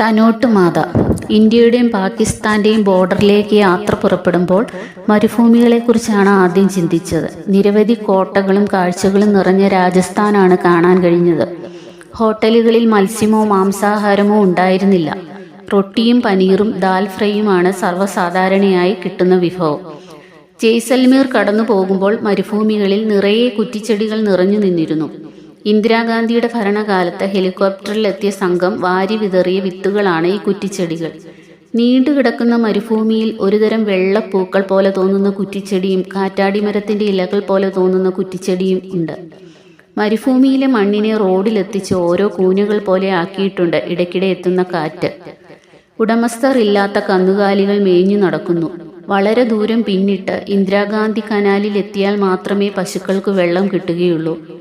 തനോട്ടുമാത ഇന്ത്യയുടെയും പാകിസ്ഥാന്റെയും ബോർഡറിലേക്ക് യാത്ര പുറപ്പെടുമ്പോൾ മരുഭൂമികളെക്കുറിച്ചാണ് ആദ്യം ചിന്തിച്ചത്. നിരവധി കോട്ടകളും കാഴ്ചകളും നിറഞ്ഞ രാജസ്ഥാനാണ് കാണാൻ കഴിഞ്ഞത്. ഹോട്ടലുകളിൽ മത്സ്യമോ മാംസാഹാരമോ ഉണ്ടായിരുന്നില്ല. റൊട്ടിയും പനീറും ദാൽ ഫ്രൈയുമാണ് സർവസാധാരണയായി കിട്ടുന്ന വിഭവം. ജയ്സൽമീർ കടന്നു പോകുമ്പോൾ മരുഭൂമികളിൽ നിറയെ കുറ്റിച്ചെടികൾ നിറഞ്ഞു നിന്നിരുന്നു. ഇന്ദിരാഗാന്ധിയുടെ ഭരണകാലത്ത് ഹെലികോപ്റ്ററിലെത്തിയ സംഘം വാരി വിതറിയ വിത്തുകളാണ് ഈ കുറ്റിച്ചെടികൾ. നീണ്ടുകിടക്കുന്ന മരുഭൂമിയിൽ ഒരുതരം വെള്ളപ്പൂക്കൾ പോലെ തോന്നുന്ന കുറ്റിച്ചെടിയും കാറ്റാടിമരത്തിന്റെ ഇലകൾ പോലെ തോന്നുന്ന കുറ്റിച്ചെടിയും ഉണ്ട്. മരുഭൂമിയിലെ മണ്ണിനെ റോഡിലെത്തിച്ച് ഓരോ കൂനുകൾ പോലെ ആക്കിയിട്ടുണ്ട് ഇടയ്ക്കിടെ എത്തുന്ന കാറ്റ്. ഉടമസ്ഥർ ഇല്ലാത്ത കന്നുകാലികൾ മേഞ്ഞു നടക്കുന്നു. വളരെ ദൂരം പിന്നിട്ട് ഇന്ദിരാഗാന്ധി കനാലിൽ എത്തിയാൽ മാത്രമേ പശുക്കൾക്ക് വെള്ളം കിട്ടുകയുള്ളൂ.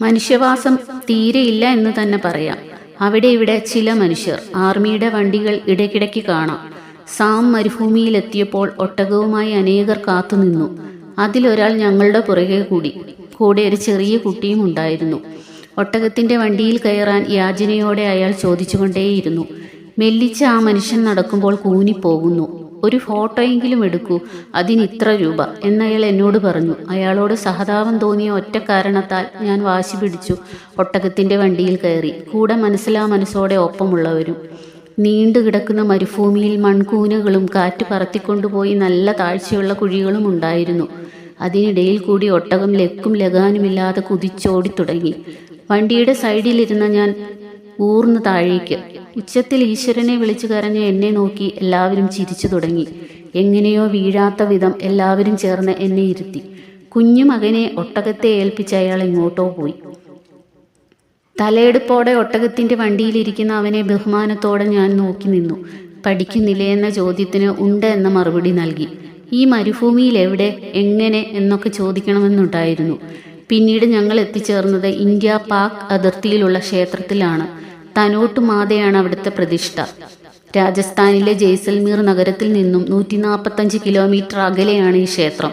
മനുഷ്യവാസം തീരെയില്ല എന്ന് തന്നെ പറയാം. അവിടെ ഇവിടെ ചില മനുഷ്യർ ആർമിയുടെ വണ്ടികൾ ഇടയ്ക്കിടയ്ക്ക് കാണാം. സാം മരുഭൂമിയിലെത്തിയപ്പോൾ ഒട്ടകവുമായി അനേകർ കാത്തുനിന്നു അതിലൊരാൾ ഞങ്ങളുടെ പുറകെ കൂടി. കൂടെ ഒരു ചെറിയ കുട്ടിയും ഉണ്ടായിരുന്നു. ഒട്ടകത്തിന്റെ വണ്ടിയിൽ കയറാൻ യാചനയോടെ അയാൾ ചോദിച്ചുകൊണ്ടേയിരുന്നു. മെല്ലിച്ച ആ മനുഷ്യൻ നടക്കുമ്പോൾ കൂനിപ്പോകുന്നു. ഒരു ഫോട്ടോയെങ്കിലും എടുക്കൂ. അതിന് ഇത്ര രൂപ. എന്നയാൾ എന്നോട് പറഞ്ഞു. അയാളോട് സഹതാപം തോന്നിയ ഒറ്റ കാരണത്താൽ ഞാൻ വാശി പിടിച്ചു. ഒട്ടകത്തിന്റെ വണ്ടിയിൽ കയറി. കൂടെ മനസ്സിലാ മനസ്സോടെ ഒപ്പമുള്ളവരും. നീണ്ടു കിടക്കുന്ന മരുഭൂമിയിൽ മൺകൂനകളും കാറ്റ് പറത്തിക്കൊണ്ടുപോയി നല്ല താഴ്ചയുള്ള കുഴികളും ഉണ്ടായിരുന്നു. അതിനിടയിൽ കൂടി ഒട്ടകം ലക്കും ലഗാനുമില്ലാതെ കുതിച്ചോടി തുടങ്ങി. വണ്ടിയുടെ സൈഡിലിരുന്ന ഞാൻ ഊർന്ന് താഴേക്ക്. ഉച്ചത്തിൽ ഈശ്വരനെ വിളിച്ചു കരഞ്ഞ് എന്നെ നോക്കി എല്ലാവരും ചിരിച്ചു തുടങ്ങി. എങ്ങനെയോ വീഴാത്ത വിധം എല്ലാവരും ചേർന്ന് എന്നെ ഇരുത്തി. കുഞ്ഞു മകനെ ഒട്ടകത്തെ ഏൽപ്പിച്ച് അയാൾ ഇങ്ങോട്ടോ പോയി. തലയെടുപ്പോടെ ഒട്ടകത്തിന്റെ വണ്ടിയിലിരിക്കുന്ന അവനെ ബഹുമാനത്തോടെ ഞാൻ നോക്കി നിന്നു. പഠിക്കുന്നില്ലേ എന്ന ചോദ്യത്തിന് ഉണ്ട് എന്ന മറുപടി നൽകി. ഈ മരുഭൂമിയിൽ എവിടെ എങ്ങനെ എന്നൊക്കെ ചോദിക്കണമെന്നുണ്ടായിരുന്നു. പിന്നീട് ഞങ്ങൾ എത്തിച്ചേർന്നത് ഇന്ത്യ പാക് അതിർത്തിയിലുള്ള ക്ഷേത്രത്തിലാണ്. തനോട്ട് മാതയാണ് അവിടുത്തെ പ്രതിഷ്ഠ. രാജസ്ഥാനിലെ ജയ്സൽമീർ നഗരത്തിൽ നിന്നും നൂറ്റി നാൽപ്പത്തഞ്ച് കിലോമീറ്റർ അകലെയാണ് ഈ ക്ഷേത്രം.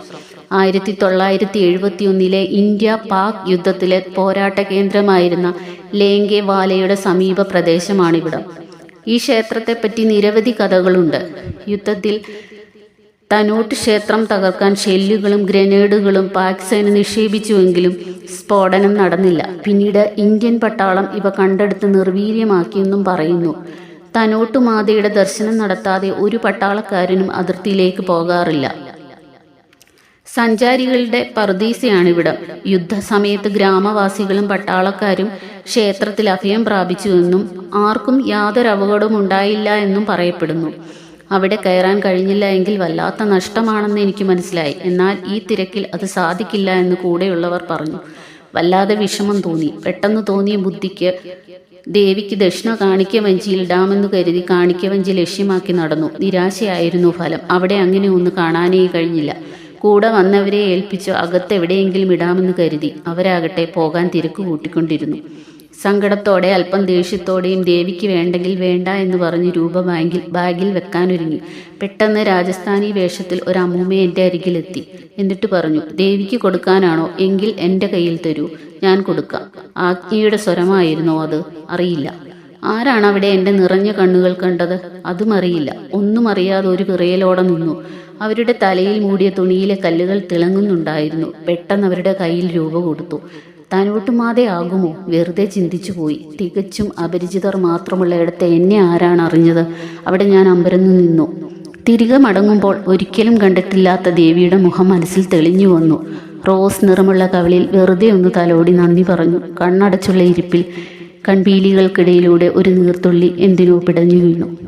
ആയിരത്തി തൊള്ളായിരത്തി എഴുപത്തി ഒന്നിലെ ഇന്ത്യ പാക് യുദ്ധത്തിലെ പോരാട്ട കേന്ദ്രമായിരുന്ന ലേങ്കെ വാലയുടെ സമീപ പ്രദേശമാണിവിടം. ഈ ക്ഷേത്രത്തെപ്പറ്റി നിരവധി കഥകളുണ്ട്. യുദ്ധത്തിൽ തനോട്ട് ക്ഷേത്രം തകർക്കാൻ ഷെല്ലുകളും ഗ്രനേഡുകളും പാക് സേന നിക്ഷേപിച്ചുവെങ്കിലും സ്ഫോടനം നടന്നില്ല. പിന്നീട് ഇന്ത്യൻ പട്ടാളം ഇവ കണ്ടെടുത്ത് നിർവീര്യമാക്കിയെന്നും പറയുന്നു. തനോട്ട് മാതയുടെ ദർശനം നടത്താതെ ഒരു പട്ടാളക്കാരനും അതിർത്തിയിലേക്ക് പോകാറില്ല. സഞ്ചാരികളുടെ പറുദീസയാണിവിടം യുദ്ധസമയത്ത് ഗ്രാമവാസികളും പട്ടാളക്കാരും ക്ഷേത്രത്തിൽ അഭയം പ്രാപിച്ചുവെന്നും ആർക്കും യാതൊരു അപകടവും ഉണ്ടായില്ല എന്നും പറയപ്പെടുന്നു. അവിടെ കയറാൻ കഴിഞ്ഞില്ല എങ്കിൽ വല്ലാത്ത നഷ്ടമാണെന്ന് എനിക്ക് മനസ്സിലായി. എന്നാൽ ഈ തിരക്കിൽ അത് സാധിക്കില്ല എന്ന് കൂടെയുള്ളവർ പറഞ്ഞു. വല്ലാതെ വിഷമം തോന്നി. പെട്ടെന്ന് തോന്നിയ ബുദ്ധിക്ക് ദേവിക്ക് ദക്ഷിണ കാണിക്കവഞ്ചിയിൽ ഇടാമെന്ന് കരുതി കാണിക്കവഞ്ചി ലക്ഷ്യമാക്കി നടന്നു. നിരാശയായിരുന്നു ഫലം. അവിടെ അങ്ങനെ ഒന്ന് കാണാനേ കഴിഞ്ഞില്ല. കൂടെ വന്നവരെ ഏൽപ്പിച്ച് അകത്തെവിടെയെങ്കിലും ഇടാമെന്ന് കരുതി. അവരാകട്ടെ പോകാൻ തിരക്ക് കൂട്ടിക്കൊണ്ടിരുന്നു. സങ്കടത്തോടെ അല്പം ദേഷ്യത്തോടെയും ദേവിക്ക് വേണ്ടെങ്കിൽ വേണ്ട എന്ന് പറഞ്ഞ് രൂപ ബാങ്കിൽ ബാഗിൽ വെക്കാനൊരുങ്ങി. പെട്ടെന്ന് രാജസ്ഥാനി വേഷത്തിൽ ഒരു അമ്മൂമ്മ എന്റെ അരികിലെത്തി. എന്നിട്ട് പറഞ്ഞു ദേവിക്ക് കൊടുക്കാനാണോ? എങ്കിൽ എന്റെ കയ്യിൽ തരൂ. ഞാൻ കൊടുക്കാം. ആജ്ഞയുടെ സ്വരമായിരുന്നോ അത്? അറിയില്ല. ആരാണ് അവിടെ എന്റെ നിറഞ്ഞ കണ്ണുകൾ കണ്ടത്? അതും അറിയില്ല. ഒന്നും അറിയാതെ ഒരു വിറയലോടെ നിന്നു. അവരുടെ തലയിൽ മൂടിയ തുണിയിലെ കല്ലുകൾ തിളങ്ങുന്നുണ്ടായിരുന്നു. പെട്ടെന്ന് അവരുടെ കയ്യിൽ രൂപ കൊടുത്തു. തനോട്ടുമാതെ ആകുമോ? വെറുതെ ചിന്തിച്ചു പോയി. തികച്ചും അപരിചിതർ മാത്രമുള്ള ഇടത്ത് എന്നെ ആരാണ് അറിഞ്ഞത്? അവിടെ ഞാൻ അമ്പരന്നു നിന്നു. തിരികെ മടങ്ങുമ്പോൾ ഒരിക്കലും കണ്ടിട്ടില്ലാത്ത ദേവിയുടെ മുഖം മനസ്സിൽ തെളിഞ്ഞു വന്നു. റോസ് നിറമുള്ള കവളിൽ വെറുതെ ഒന്ന് തലോടി നന്ദി പറഞ്ഞു. കണ്ണടച്ചുള്ള ഇരിപ്പിൽ കൺപീലികൾക്കിടയിലൂടെ ഒരു നീർത്തുള്ളി എന്തിനോ പിടഞ്ഞു വീണു.